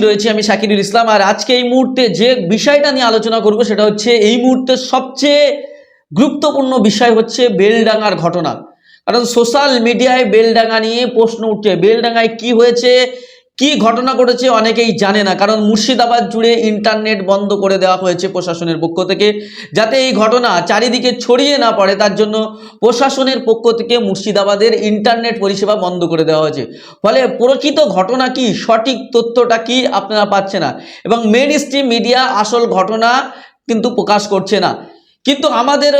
রয়েছে আমি শাকিরুল ইসলাম। আর আজকে এই মুহূর্তে যে বিষয়টা নিয়ে আলোচনা করব সেটা হচ্ছে এই মুহূর্তে সবচেয়ে গুরুত্বপূর্ণ বিষয় হচ্ছে বেলডাঙ্গার ঘটনা। কারণ সোশ্যাল মিডিয়ায় বেলডাঙ্গা নিয়ে প্রশ্ন উঠছে। বেলডাঙ্গায় কি হয়েছে? কি ঘটনা ঘটেছে অনেকেই জানে না, কারণ মুর্শিদাবাদ জুড়ে ইন্টারনেট বন্ধ করে দেওয়া হয়েছে প্রশাসনের পক্ষ থেকে। যাতে এই ঘটনা চারিদিকে ছড়িয়ে না পড়ে, তার জন্য প্রশাসনের পক্ষ থেকে মুর্শিদাবাদের ইন্টারনেট পরিষেবা বন্ধ করে দেওয়া হয়েছে। ফলে প্রকৃত ঘটনা কি, সঠিক তথ্যটা কি আপনারা পাচ্ছে না। এবং মেন স্ট্রিম মিডিয়া আসল ঘটনা কিন্তু প্রকাশ করছে না। কিন্তু আমাদের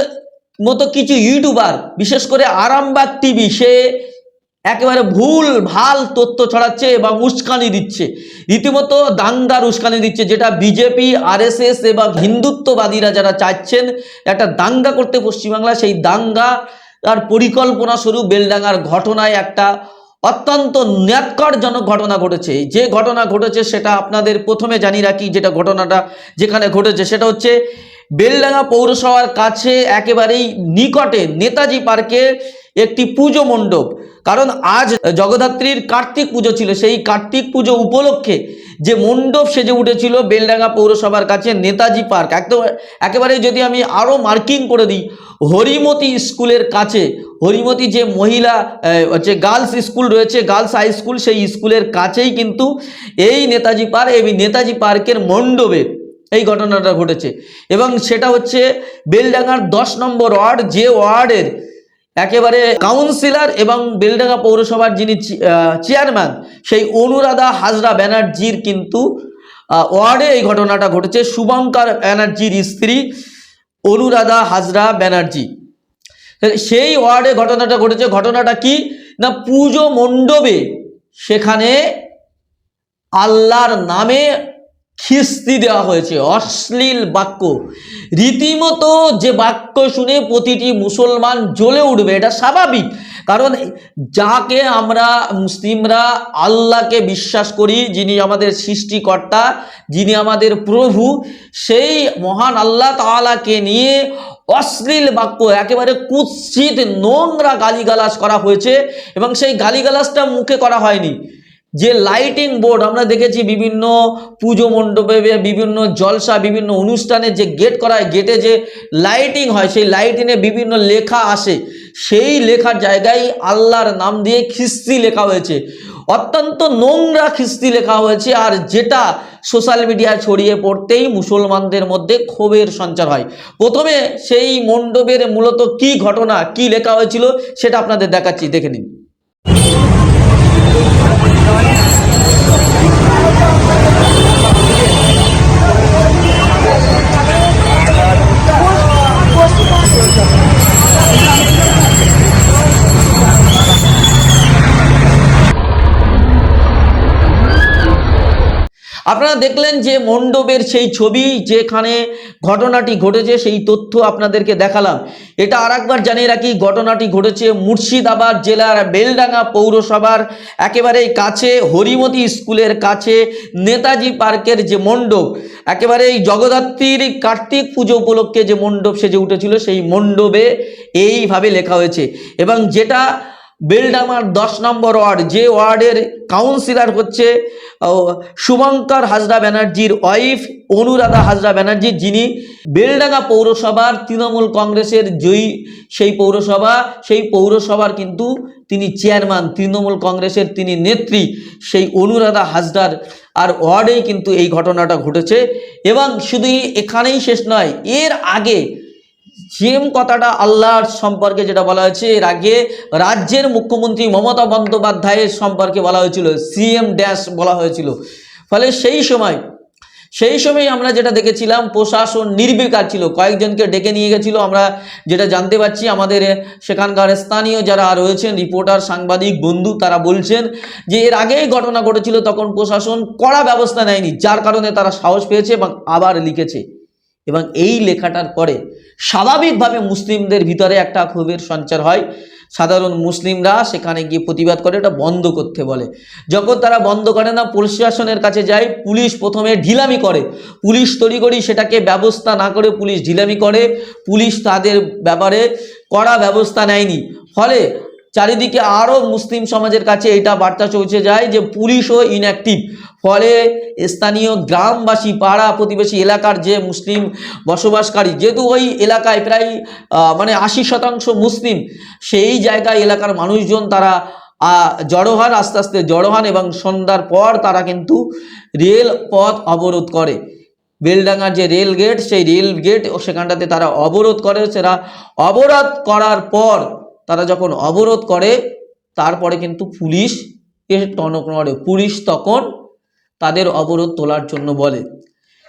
মতো কিছু ইউটিউবার বিশেষ করে আরামবাগ টিভি সে একেবারে ভুল, ভালো তথ্য ছড়াচ্ছে এবং উস্কানি দিচ্ছে। রীতিমতো দাঙ্গার উস্কানি দিচ্ছে, যেটা বিজেপি, আরএসএস এবং হিন্দুত্ববাদীরা যারা চাচ্ছেন একটা দাঙ্গা করতে পশ্চিমবাংলা, সেই দাঙ্গা আর পরিকল্পনা স্বরূপ বেলডাঙ্গার ঘটনায় একটা অত্যন্ত ন্যাক্কারজনক ঘটনা ঘটেছে। যে ঘটনা ঘটেছে সেটা আপনাদের প্রথমে জানিয়ে রাখি, যেটা ঘটনাটা যেখানে ঘটেছে, সেটা হচ্ছে বেলডাঙ্গা পৌরসভার কাছে একেবারেই নিকটে নেতাজি পার্কের একটি পুজো মণ্ডপ। কারণ আজ জগদ্ধাত্রীর কার্তিক পুজো ছিল, সেই কার্তিক পুজো উপলক্ষে যে মণ্ডপ সেজে উঠেছিল বেলডাঙ্গা পৌরসভার কাছে নেতাজি পার্ক। একদম একেবারে যদি আমি আরও মার্কিং করে দিই, হরিমতি স্কুলের কাছে, হরিমতি যে মহিলা হচ্ছে গার্লস স্কুল রয়েছে, গার্লস হাই স্কুল, সেই স্কুলের কাছেই কিন্তু এই নেতাজি পার্ক, এই নেতাজি পার্কের মণ্ডপে এই ঘটনাটা ঘটেছে। এবং সেটা হচ্ছে বেলডাঙ্গার দশ নম্বর ওয়ার্ড, যে ওয়ার্ডের একেবারে কাউন্সিলর এবং বেলডাঙ্গা পৌরসভার যিনি চেয়ারম্যান, সেই অনুরাধা হাজরা ব্যানার্জির কিন্তু ওয়ার্ডে এই ঘটনাটা ঘটেছে। শুভঙ্কর ব্যানার্জির স্ত্রী অনুরাধা হাজরা ব্যানার্জি। সেই ওয়ার্ডে ঘটনাটা ঘটেছে। ঘটনাটা কি? না, পুজো মণ্ডপে সেখানে আল্লাহর নামে খিস্তি দেওয়া হয়েছে, অশ্লীল বাক্য। রীতিমতো যে বাক্য শুনে প্রতিটি মুসলমান জ্বলে উঠবে, এটা স্বাভাবিক। কারণ যাকে আমরা মুসলিমরা আল্লাহকে বিশ্বাস করি, যিনি আমাদের সৃষ্টিকর্তা, যিনি আমাদের প্রভু, সেই মহান আল্লাহ তাআলাকে নিয়ে অশ্লীল বাক্য, একেবারে কুৎসিত নোংরা গালিগালাজ করা হয়েছে এবং সেই গালিগালাজটা মুখে করা হয়নি। যে লাইটিং বোর্ড আমরা দেখেছি বিভিন্ন পুজো মণ্ডপে, বিভিন্ন জলসা, বিভিন্ন অনুষ্ঠানে যে গেট করা হয় গেটে যে লাইটিং হয়, সেই লাইটিংয়ে বিভিন্ন লেখা আসে। সেই লেখার জায়গায় আল্লাহর নাম দিয়ে খিস্তি লেখা হয়েছে। অত্যন্ত নোংরা খিস্তি লেখা হয়েছে আর যেটা সোশ্যাল মিডিয়া ছড়িয়ে পড়তেই মুসলমানদের মধ্যে ক্ষোভের সঞ্চার হয়। প্রথমে সেই মণ্ডপের মূলত কি ঘটনা, কি লেখা হয়েছিল, সেটা আপনাদের দেখাচ্ছি, দেখে নিন। আপনারা দেখলেন যে মণ্ডপের সেই ছবি যেখানে ঘটনাটি ঘটেছে, সেই তথ্য আপনাদেরকে দেখালাম। এটা আরেকবার জানিয়ে রাখি, ঘটনাটি ঘটেছে মুর্শিদাবাদ জেলার বেলডাঙ্গা পৌরসভার একেবারেই কাছে, হরিমতি স্কুলের কাছে, নেতাজি পার্কের যে মণ্ডপ একেবারে এই জগদ্ধাত্রীর কার্তিক পুজো উপলক্ষে যে মণ্ডপ সেজে উঠেছিল, সেই মণ্ডপে এইভাবে লেখা হয়েছে। এবং যেটা বেলডাঙ্গার দশ নম্বর ওয়ার্ড। যে ওয়ার্ডের কাউন্সিলর হচ্ছে শুভঙ্কর হাজরা ব্যানার্জির ওয়াইফ অনুরাধা হাজরা ব্যানার্জি, যিনি বেলডাঙ্গা পৌরসভার তৃণমূল কংগ্রেসের জয়ী সেই পৌরসভা। সেই পৌরসভার কিন্তু তিনি চেয়ারম্যান তৃণমূল কংগ্রেসের তিনি নেত্রী সেই অনুরাধা হাজরার। আর ওয়ার্ডেই কিন্তু এই ঘটনাটা ঘটেছে। এবং শুধু এখানেই শেষ নয়, এর আগে সেম কথাটা আল্লাহর সম্পর্কে যেটা বলা হয়েছে, এর আগে রাজ্যের মুখ্যমন্ত্রী মমতা বন্দ্যোপাধ্যায়ের সম্পর্কে বলা হয়েছিল সিএম ড্যাশ বলা হয়েছিল। ফলে সেই সময় সেই সময় আমরা যেটা দেখেছিলাম, প্রশাসন নির্বিকার ছিল, কয়েকজনকে ডেকে নিয়ে গেছিল। আমরা যেটা জানতে পারছি, আমাদের সেখানকার স্থানীয় যারা রয়েছেন, রিপোর্টার, সাংবাদিক, বন্ধু, তারা বলছেন যে এর আগেই ঘটনা ঘটেছিল, তখন প্রশাসন কড়া ব্যবস্থা নেয়নি, যার কারণে তারা সাহস পেয়েছে এবং আবার লিখেছে। এবং এই লেখাটার পরে স্বাভাবিকভাবে মুসলিমদের ভিতরে একটা ক্ষোভের সঞ্চার হয়। সাধারণ মুসলিমরা সেখানে গিয়ে প্রতিবাদ করে, এটা বন্ধ করতে বলে। যখন তারা বন্ধ করে না প্রশাসনের কাছে যায়, পুলিশ প্রথমে ঢিলামি করে। পুলিশ তড়িঘড়ি সেটাকে ব্যবস্থা না করে পুলিশ ঢিলামি করে। পুলিশ তাদের ব্যাপারে কড়া ব্যবস্থা নেয়নি। ফলে চারিদিকে আরও মুসলিম সমাজের কাছে এটা বার্তা পৌঁছে যায় যে পুলিশও ইনঅ্যাক্টিভ ফলে স্থানীয় গ্রামবাসী, পাড়া প্রতিবেশী এলাকার যে মুসলিম বসবাসকারী, যেহেতু ওই এলাকায় প্রায় মানে আশি শতাংশ মুসলিম, সেই জায়গায় এলাকার মানুষজন তারা জড়ো হন আস্তে আস্তে জড়ো হন এবং সন্ধ্যার পর তারা কিন্তু রেল পথ অবরোধ করে। বেলডাঙ্গার যে রেল গেট, সেই রেল গেট সেখানটাতে তারা অবরোধ করে। সেটা অবরোধ করার পর তারা যখন অবরোধ করে, তারপরে কিন্তু পুলিশ এর টনক নড়ে পুলিশ তখন তাদের অবরোধ তোলার জন্য বলে।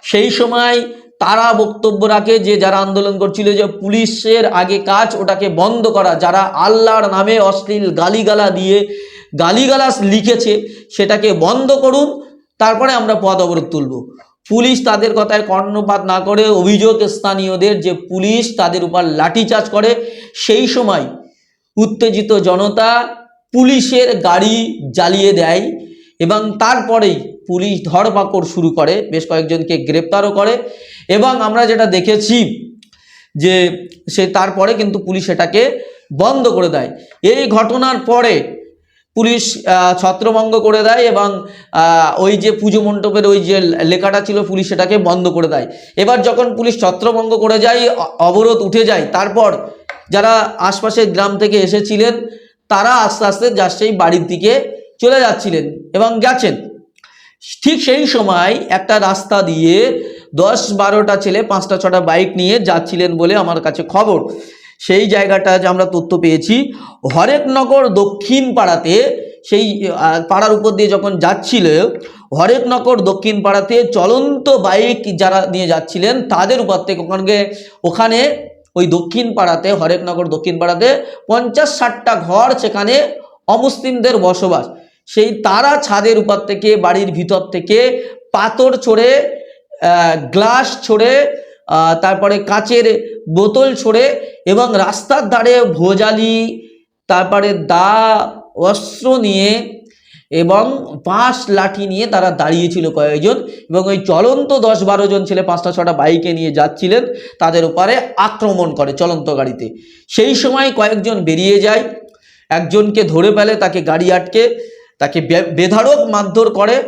সেই সময় তারা বক্তব্য রাখে যে, যারা আন্দোলন করছিল যে, পুলিশের আগে কাজ ওটাকে বন্ধ করা, যারা আল্লাহর নামে অশ্লীল গালিগালা দিয়ে গালিগালাস লিখেছে, সেটাকে বন্ধ করুন, তারপরে আমরা পদ অবরোধ তুলব। পুলিশ তাদের কথায় কর্ণপাত না করে অভিযোগ স্থানীয়দের যে, পুলিশ তাদের উপর লাঠিচার্জ করে। সেই সময় উত্তেজিত জনতা পুলিশের গাড়ি জ্বালিয়ে দেয় এবং তারপরেই পুলিশ ধরপাকড় শুরু করে, বেশ কয়েকজনকে গ্রেপ্তারও করে এবং আমরা যেটা দেখেছি যে সে তারপরে কিন্তু পুলিশ এটাকে বন্ধ করে দেয়। এই ঘটনার পরে পুলিশ ছত্রভঙ্গ করে দেয় এবং ওই যে পুজো মণ্ডপের ওই যে লেখাটা ছিল, পুলিশ সেটাকে বন্ধ করে দেয়। এবার যখন পুলিশ ছত্রভঙ্গ করে যায় অবরোধ উঠে যায়, তারপর যারা আশপাশের গ্রাম থেকে এসেছিলেন, তারা আস্তে আস্তে যার সেই বাড়ির দিকে চলে যাচ্ছিলেন এবং গেছেন। ঠিক সেই সময় একটা রাস্তা দিয়ে দশ বারোটা ছেলে, পাঁচটা ছটা বাইক নিয়ে যাচ্ছিলেন বলে আমার কাছে খবর। সেই জায়গাটা যে আমরা তথ্য পেয়েছি, হরেকনগর দক্ষিণ পাড়াতে সেই পাড়ার উপর দিয়ে যখন যাচ্ছিল, হরেকনগর দক্ষিণ পাড়াতে চলন্ত বাইক যারা নিয়ে যাচ্ছিলেন, তাদের উপর থেকে ওখানে ওখানে ওই দক্ষিণ পাড়াতে হরেকনগর দক্ষিণ পাড়াতে পঞ্চাশ ষাটটা ঘর সেখানে অমুসলিমদের বসবাস। সেই তারা ছাদের উপর থেকে, বাড়ির ভিতর থেকে পাথর ছড়ে গ্লাস ছড়ে তারপরে কাচের বোতল ছড়ে এবং রাস্তার ধারে ভোজালি, তারপরে দা, অস্ত্র নিয়ে এবং পাঁচ লাঠি নিয়ে তারা দাঁড়িয়েছিল কয়েকজন এবং ওই চলন্ত দশ বারো জন ছেলে পাঁচটা ছটা বাইকে নিয়ে যাচ্ছিলেন তাদের উপরে আক্রমণ করে চলন্ত গাড়িতে। সেই সময় কয়েকজন বেরিয়ে যায়, একজনকে ধরে ফেলে, তাকে গাড়ি আটকে, তাকে বে- বেধড়ক মারধর করে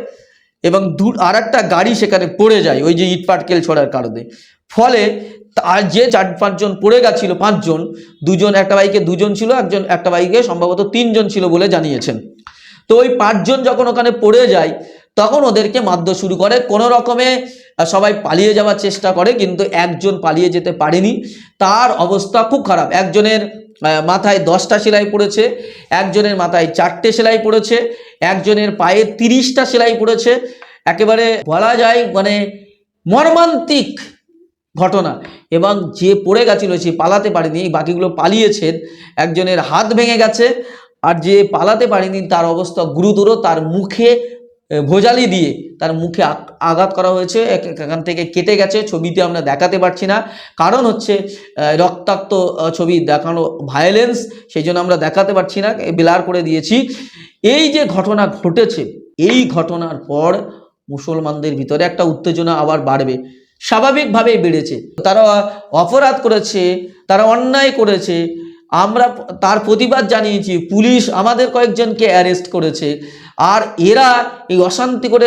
এবং দু আর একটা গাড়ি সেখানে পড়ে যায়, ওই যে ইট পাটকেল ছোড়ার কারণে। ফলে আর যে চার, পাঁচজন পড়ে গেছিল, পাঁচজন, দুজন একটা বাইকে দুজন ছিল, একজন একটা বাইকে সম্ভবত তিনজন ছিল বলে জানিয়েছেন। তো ওই পাঁচজন যখন ওখানে পড়ে যায়, তখন ওদেরকে মারধর শুরু করে। কোনো রকমে সবাই পালিয়ে যাওয়ার চেষ্টা করে, কিন্তু একজন পালিয়ে যেতে পারেনি। তার অবস্থা খুব খারাপ। একজনের মাথায় দশটা সেলাই পড়েছে, একজনের মাথায় চারটে সেলাই পড়েছে, একজনের পায়ে তিরিশটা সেলাই পড়েছে। একেবারে বলা যায় মানে মর্মান্তিক ঘটনা। এবং যে পড়ে গেছিল, সে পালাতে পারেনি, বাকিগুলো পালিয়েছেন। একজনের হাত ভেঙে গেছে আর যে পালাতে পারেনি তার অবস্থা গুরুতর, তার মুখে ভোজালি দিয়ে তার মুখে আঘাত করা হয়েছে। এখান থেকে কেটে গেছে ছবিতে আমরা দেখাতে পারছি না। কারণ হচ্ছে রক্তাক্ত ছবি দেখানো ভায়োলেন্স সেই জন্য আমরা দেখাতে পারছি না বিলার করে দিয়েছি। এই যে ঘটনা ঘটেছে, এই ঘটনার পর মুসলমানদের ভিতরে একটা উত্তেজনা আবার বাড়বে। স্বাভাবিকভাবেই বেড়েছে। তারা অপরাধ করেছে, তারা অন্যায় করেছে আমরা তার প্রতিবাদ জানিয়েছি, পুলিশ আমাদের কয়েকজনকে অ্যারেস্ট করেছে। আর এরা এই অশান্তি করে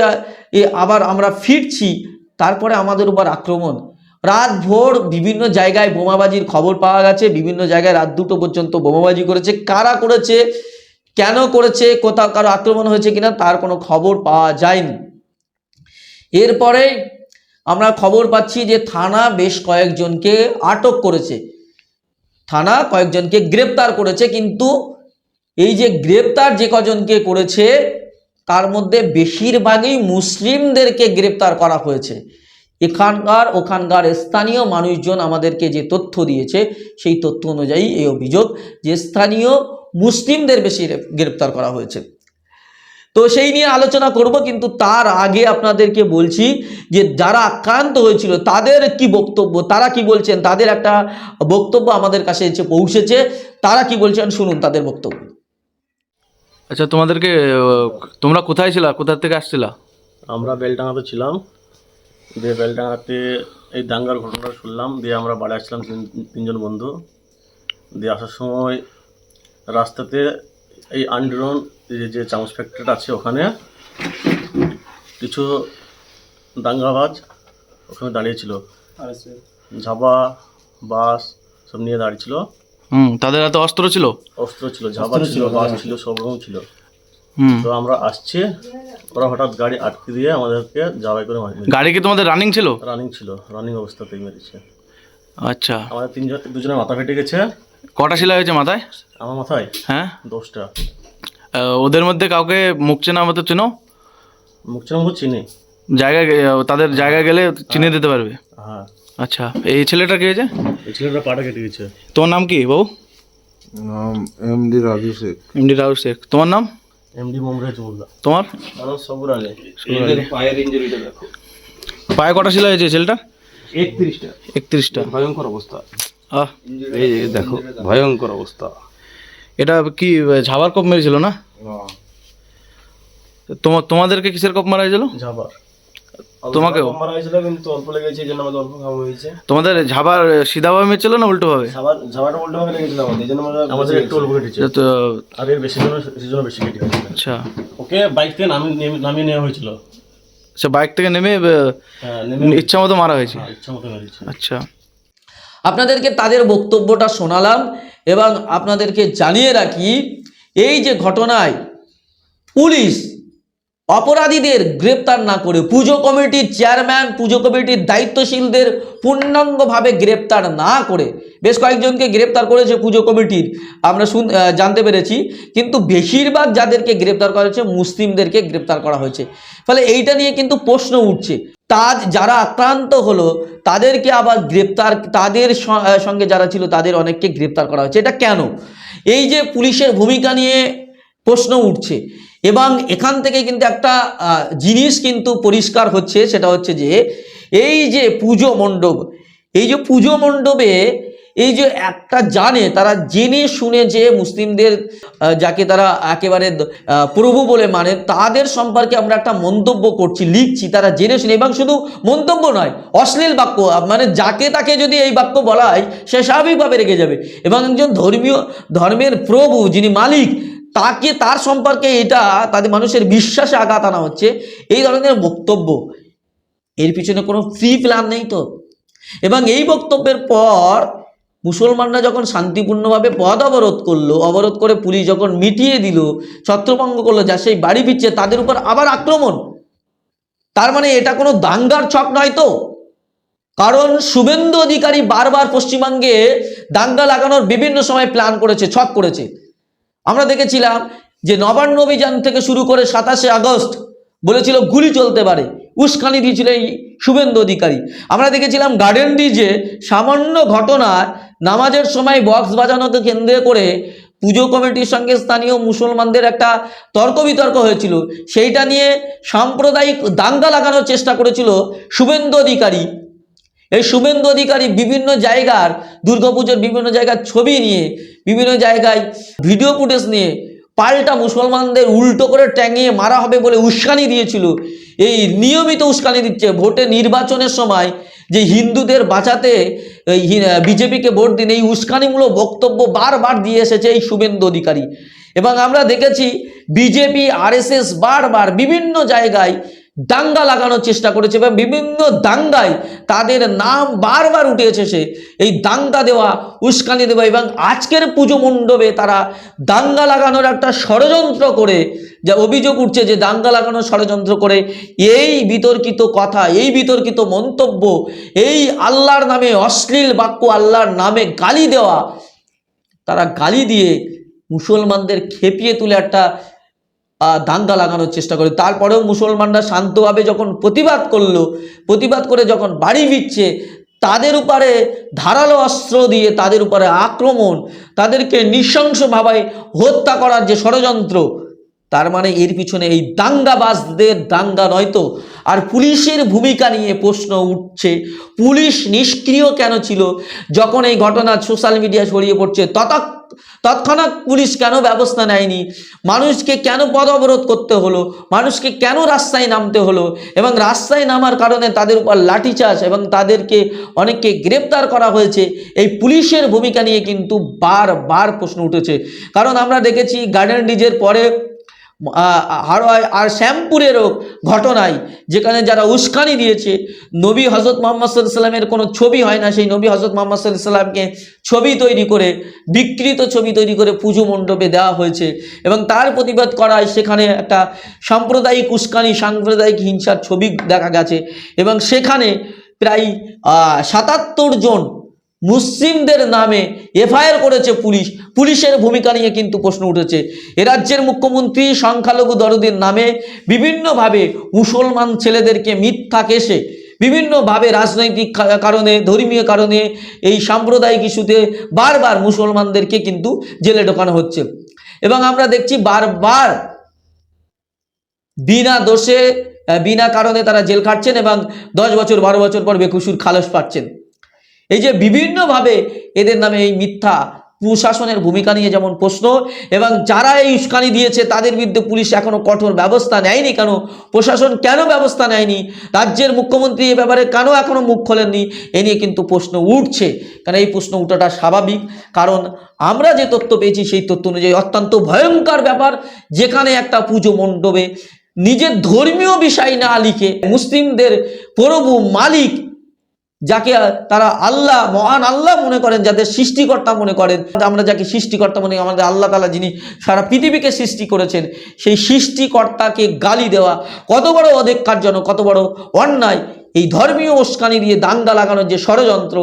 আবার আমরা ফিরছি, তারপরে আমাদের উপর আক্রমণ। রাত ভোর বিভিন্ন জায়গায় বোমাবাজির খবর পাওয়া গেছে, বিভিন্ন জায়গায় রাত দুটো পর্যন্ত বোমাবাজি করেছে। কারা করেছে, কেন করেছে, কোথাও কারও আক্রমণ হয়েছে কিনা, তার কোনো খবর পাওয়া যায়নি। এরপরে আমরা খবর পাচ্ছি যে থানা বেশ কয়েকজনকে আটক করেছে। থানা কয়েকজনকে গ্রেপ্তার করেছে, কিন্তু এই যে গ্রেপ্তার যে কজনকে করেছে, তার মধ্যে বেশিরভাগই মুসলিমদেরকে গ্রেপ্তার করা হয়েছে। এখানকার, ওখানকার স্থানীয় মানুষজন আমাদেরকে যে তথ্য দিয়েছে, সেই তথ্য অনুযায়ী এই অভিযোগ যে স্থানীয় মুসলিমদের বেশি গ্রেপ্তার করা হয়েছে। তো সেই নিয়ে আলোচনা করব কিন্তু তার আগে আপনাদেরকে বলছি যে যারা আক্রান্ত হয়েছিল তাদের কি বক্তব্য তারা কি বলছেন তাদের একটা বক্তব্য আমাদের কাছে এসে পৌঁছেছে তারা কি বলছেন শুনুন তাদের বক্তব্য। আচ্ছা তোমাদেরকে তোমরা কোথায় ছিলা? কোথা থেকে আসছিলা? আমরা বেলডাঙাতে ছিলাম। দিয়ে বেলডাঙাতে এই দাঙ্গার ঘটনা শুনলাম দিয়ে আমরা বাড়ি আসছিলাম তিন- তিনজন বন্ধু। দিয়ে আসার সময় রাস্তাতে এই আন্ডারগ্রাউন্ড যে চামচ ফ্যাক্টরিটা আছে ওখানে কিছু দাঙ্গাবাজ ওখানে দাঁড়িয়েছিল। ঝাবা বাস সব নিয়ে দাঁড়িয়েছিল। হুম তাদের হাতে অস্ত্র ছিল? অস্ত্র ছিল ঝাপা ছিল বাস ছিল সব রকম ছিল। তো আমরা আসছি ওরা হঠাৎ গাড়ি আটকে দিয়ে আমাদেরকে জাবাই করে মারি গাড়ি কি তোমাদের রানিং ছিল? রানিং ছিল রানিং অবস্থাতেই মেরেছে। আচ্ছা। আমাদের তিনজন দুজনের মাথা ফেটে গেছে। কটা সেলাই হয়েছে মাথায়? আমার মাথায়? হ্যাঁ। দশটা। ওদের মধ্যে কাউকে মুখ চেনা মতো চেনো? মুখ চেনা। মুখ চিনি জায়গায় তাদের জায়গায় গেলে চিনে দিতে পারবে? হ্যাঁ। আচ্ছা এই ছেলেটা কি হয়েছে এই ছেলেটা পাটা কেটে গেছে। তোমার নাম কি বাবু? নাম এমডি রাজু শেখ। এমডি রাহুল শেখ। তোমার নাম? এমডি মমরাজ মোল্লা তোমার? আমার সবুর আলী। পায়ে কটা সেলাই হয়েছে ছেলেটা? একত্রিশটা। একত্রিশটা। ভয়ঙ্কর অবস্থা। আহ। এই দেখো ভয়ঙ্কর অবস্থা। এটা কি ঝাবার কপ মেরেছিল না? তোমার তোমাদেরকে কিসের কপ মারা হয়েছিল? ঝাবার। তোমাকেও? মারা হয়েছিল কিন্তু অল্প লেগেছে এই জন্য আমাদের অল্প খাওয়া হয়েছে। তোমাদের ঝাবার সিধাভাবে মেরেছিল না উল্টোভাবে ঝাবার ঝাবাটা উল্টো ভাবে লেগেছিল আমাদের এই জন্য আমাদের একটু অল্প কেটেছে তো আর এর বেশি জন্য সেই জন্য বেশি কেটে আচ্ছা। ওকে বাইক থেকে নামিয়ে নামিয়ে নেওয়া হয়েছিল। আচ্ছা বাইক থেকে নেমে আহ, হ্যাঁ ইচ্ছা মতো মারা হয়েছে? হ্যাঁ, ইচ্ছা মতো আচ্ছা। আপনাদেরকে তাদের বক্তব্যটা শোনালাম এবং আপনাদেরকে জানিয়ে রাখি এই যে ঘটনায় পুলিশ অপরাধীদের গ্রেপ্তার না করে পুজো কমিটির চেয়ারম্যান, পুজো কমিটির দায়িত্বশীলদের পূর্ণাঙ্গভাবে গ্রেপ্তার না করে, বেশ কয়েকজনকে গ্রেপ্তার করেছে পুজো কমিটির, আমরা শুন জানতে পেরেছি, কিন্তু বেশিরভাগ যাদেরকে গ্রেপ্তার করা হয়েছে মুসলিমদেরকে গ্রেপ্তার করা হয়েছে। ফলে এইটা নিয়ে কিন্তু প্রশ্ন উঠছে। তাজ, যারা আক্রান্ত হলো, তাদেরকে আবার গ্রেপ্তার, তাদের সঙ্গে যারা ছিল, তাদের অনেককে গ্রেপ্তার করা হয়েছে। এটা কেন? এই যে পুলিশের ভূমিকা নিয়ে প্রশ্ন উঠছে, এবং এখান থেকে কিন্তু একটা জিনিস কিন্তু পরিষ্কার হচ্ছে, সেটা হচ্ছে যে, এই যে পুজো মণ্ডপ, এই যে পুজো মণ্ডপে এই যে একটা জানে, তারা জেনে শুনে যে মুসলিমদের যাকে তারা একেবারে প্রভু বলে মানে তাদের সম্পর্কে আমরা একটা মন্তব্য করছি, লিখছি, তারা জেনে শুনে, এবং শুধু মন্তব্য নয়, অশ্লীল বাক্য মানে যাকে তাকে যদি এই বাক্য বলা হয় সে স্বাভাবিকভাবে রেগে যাবে। এবং একজন ধর্মীয়, ধর্মের প্রভু যিনি মালিক, তাকে তার সম্পর্কে এটা, তাদের মানুষের বিশ্বাসে আঘাত আনা হচ্ছে, এই ধরনের বক্তব্য। এর পিছনে কোনো ফ্রি প্ল্যান নেই তো? এবং এই বক্তব্যের পর মুসলমানরা যখন শান্তিপূর্ণভাবে পথ অবরোধ করল, অবরোধ করে পুলিশ যখন মিটিয়ে দিল, ছত্রভঙ্গ করল, যা সেই বাড়ি ফিরছে, তাদের উপর আবার আক্রমণ। তার মানে এটা কোনো দাঙ্গার ছক নয় তো? কারণ শুভেন্দু অধিকারী বারবার পশ্চিমবঙ্গে দাঙ্গা লাগানোর বিভিন্ন সময় প্ল্যান করেছে, ছক করেছে। আমরা দেখেছিলাম যে নবান্ন অভিযান থেকে শুরু করে সাতাশে আগস্ট বলেছিল গুলি চলতে পারে। উস্কানি দিয়েছিল এই শুভেন্দু অধিকারী। আমরা দেখেছিলাম গার্ডেন ডিজে সামান্য ঘটনায় নামাজের সময় বক্স বাজানোকে কেন্দ্র করে পুজো কমিটির সঙ্গে স্থানীয় মুসলমানদের একটা তর্ক বিতর্ক হয়েছিল। সেইটা নিয়ে সাম্প্রদায়িক দাঙ্গা লাগানোর চেষ্টা করেছিল শুভেন্দু অধিকারী। এই শুভেন্দু অধিকারী বিভিন্ন জায়গার, দুর্গাপুজোর বিভিন্ন জায়গার ছবি নিয়ে, বিভিন্ন জায়গায় ভিডিও ফুটেজ নিয়ে পাল্টা মুসলমানদের উল্টো করে ট্যাঙিয়ে মারা হবে বলে উস্কানি দিয়েছিল। এই নিয়মিত উস্কানি দিচ্ছে। ভোটে নির্বাচনের সময় যে হিন্দুদের বাঁচাতে বিজেপিকে ভোট দিন, এই উস্কানিমূলক বক্তব্য বারবার দিয়ে এসেছে এই শুভেন্দু অধিকারী। এবং আমরা দেখেছি, বিজেপি, আরএসএস বারবার বিভিন্ন জায়গায় দাঙ্গা লাগানোর চেষ্টা করেছে এবং বিভিন্ন দাঙ্গায় তাদের নাম বারবার উঠেছে সে। এই দাঙ্গা দেওয়া, উস্কানি দেওয়া এবং আজকের পুজো মণ্ডপে তারা দাঙ্গা লাগানোর একটা ষড়যন্ত্র করে, যা অভিযোগ উঠছে যে দাঙ্গা লাগানোর ষড়যন্ত্র করে এই বিতর্কিত কথা, এই বিতর্কিত মন্তব্য, এই আল্লাহর নামে অশ্লীল বাক্য, আল্লাহর নামে গালি দেওয়া, তারা গালি দিয়ে মুসলমানদের খেপিয়ে তুলে একটা দাঙ্গা লাগানোর চেষ্টা করে। তারপরেও মুসলমানরা শান্তভাবে যখন প্রতিবাদ করল, প্রতিবাদ করে যখন বাড়ি ফিরছে, তাদের উপরে ধারালো অস্ত্র দিয়ে তাদের উপরে আক্রমণ, তাদেরকে নৃশংসভাবে হত্যা করার যে ষড়যন্ত্র, তার মানে এর পিছনে এই দাঙ্গাবাজদের দাঙ্গা নয়তো আর পুলিশের ভূমিকা নিয়ে প্রশ্ন উঠছে, পুলিশ নিষ্ক্রিয় কেন ছিল? যখন এই ঘটনা সোশ্যাল মিডিয়া ছড়িয়ে পড়ছে ততক তৎক্ষণাৎ পুলিশ কেন ব্যবস্থা নেয়নি? মানুষকে কেন পদ অবরোধ করতে হলো? মানুষকে কেন রাস্তায় নামতে হলো? এবং রাস্তায় নামার কারণে তাদের উপর লাঠিচার্জ এবং তাদেরকে অনেককে গ্রেপ্তার করা হয়েছে, এই পুলিশের ভূমিকা নিয়ে কিন্তু বারবার প্রশ্ন উঠেছে। কারণ আমরা দেখেছি গার্ডেন ডিজের পরে হাড়োয়ায় আর শ্যামপুরেরও ঘটনায় যেখানে যারা উস্কানি দিয়েছে, নবী হজরত মোহাম্মদ সাল্লামের কোনো ছবি হয় না, সেই নবী হজরত মোহাম্মদ সাল্লামকে ছবি তৈরি করে, বিকৃত ছবি তৈরি করে পুজো মণ্ডপে দেওয়া হয়েছে এবং তার প্রতিবাদ করায় সেখানে একটা সাম্প্রদায়িক উস্কানি, সাম্প্রদায়িক হিংসার ছবি দেখা গেছে এবং সেখানে প্রায় সাতাত্তর জন মুসলিমদের নামে এফআইআর করেছে পুলিশ। পুলিশের ভূমিকা নিয়ে কিন্তু প্রশ্ন উঠেছে। এ রাজ্যের মুখ্যমন্ত্রী সংখ্যালঘু দরদের নামে বিভিন্নভাবে মুসলমান ছেলেদেরকে মিথ্যা কেসে, বিভিন্নভাবে রাজনৈতিক কারণে, ধর্মীয় কারণে এই সাম্প্রদায়িক ইস্যুতে বারবার মুসলমানদেরকে কিন্তু জেলে ঢোকানো হচ্ছে। এবং আমরা দেখছি বারবার বিনা দোষে বিনা কারণে তারা জেল খাটছেন এবং দশ বছর, বারো বছর পর বেকুসুর খালাস পাচ্ছেন এই যে বিভিন্নভাবে এদের নামে এই মিথ্যা প্রশাসনের ভূমিকা নিয়ে যেমন প্রশ্ন, এবং যারা এই উস্কানি দিয়েছে তাদের বিরুদ্ধে পুলিশ এখনও কঠোর ব্যবস্থা নেয়নি কেন? প্রশাসন কেন ব্যবস্থা নেয়নি? রাজ্যের মুখ্যমন্ত্রী এ ব্যাপারে কেন এখনও মুখ খোলেননি? এ নিয়ে কিন্তু প্রশ্ন উঠছে। কারণ এই প্রশ্ন উঠাটা স্বাভাবিক? কারণ আমরা যে তথ্য পেয়েছি সেই তথ্য অনুযায়ী অত্যন্ত ভয়ঙ্কর ব্যাপার, যেখানে একটা পুজো মণ্ডপে নিজের ধর্মীয় বিষয় না লিখে মুসলিমদের প্রভু মালিক যাকে তারা আল্লাহ, মহান আল্লাহ মনে করেন, যাদের সৃষ্টিকর্তা মনে করেন, আমরা যাকে সৃষ্টিকর্তা মনে আমাদের আল্লাহ তালা যিনি সারা পৃথিবীকে সৃষ্টি করেছেন, সেই সৃষ্টিকর্তাকে গালি দেওয়া কত বড় অধিকারজনক, কত বড় অন্যায়। এই ধর্মীয় উস্কানি দিয়ে দাঙ্গা লাগানোর যে ষড়যন্ত্র,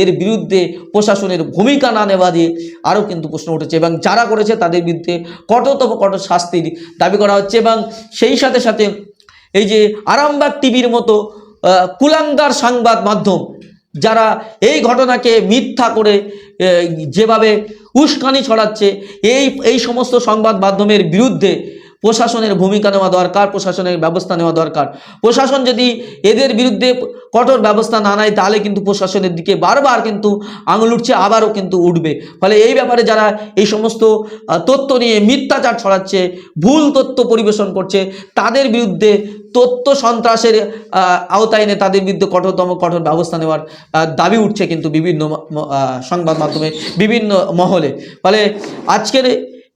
এর বিরুদ্ধে প্রশাসনের ভূমিকা না নেওয়া দিয়ে আরও কিন্তু প্রশ্ন উঠেছে এবং যারা করেছে তাদের বিরুদ্ধে কঠোরতম কঠোর শাস্তির দাবি করা হচ্ছে এবং সেই সাথে সাথে এই যে আরামবাগ টিভির মতো কুলাঙ্গার সংবাদ মাধ্যম, যারা এই ঘটনাকে মিথ্যা করে যেভাবে উস্কানি ছড়াচ্ছে, এই এই সমস্ত সংবাদ মাধ্যমের বিরুদ্ধে প্রশাসনের ভূমিকা নেওয়া দরকার, প্রশাসনের ব্যবস্থা নেওয়া দরকার। প্রশাসন যদি এদের বিরুদ্ধে কঠোর ব্যবস্থা না নেয়, তাহলে কিন্তু প্রশাসনের দিকে বারবার কিন্তু আঙুল উঠছে, আবারও কিন্তু উঠবে। ফলে এই ব্যাপারে যারা এই সমস্ত তথ্য নিয়ে মিথ্যাচার ছড়াচ্ছে, ভুল তথ্য পরিবেশন করছে, তাদের বিরুদ্ধে তথ্য সন্ত্রাসের আওতায় এনে তাদের বিরুদ্ধে কঠোরতম, কঠোর ব্যবস্থা নেওয়ার দাবি উঠছে কিন্তু বিভিন্ন সংবাদ মাধ্যমে, বিভিন্ন মহলে। ফলে আজকের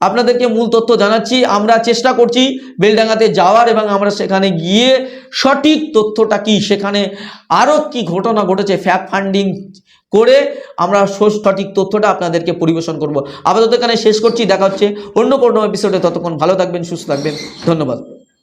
আপনাদেরকে মূল তথ্য জানাচ্ছি, আমরা চেষ্টা করছি বেলডাঙ্গাতে যাওয়ার এবং আমরা সেখানে গিয়ে সঠিক তথ্যটা কি, সেখানে আরও কি ঘটনা ঘটেছে ফ্যাপ ফান্ডিং করে আমরা সঠিক তথ্যটা আপনাদেরকে পরিবেশন করব। আপাতত এখানে শেষ করছি, দেখা হচ্ছে অন্য কোনো এপিসোডে ততক্ষণ ভালো থাকবেন, সুস্থ থাকবেন, ধন্যবাদ।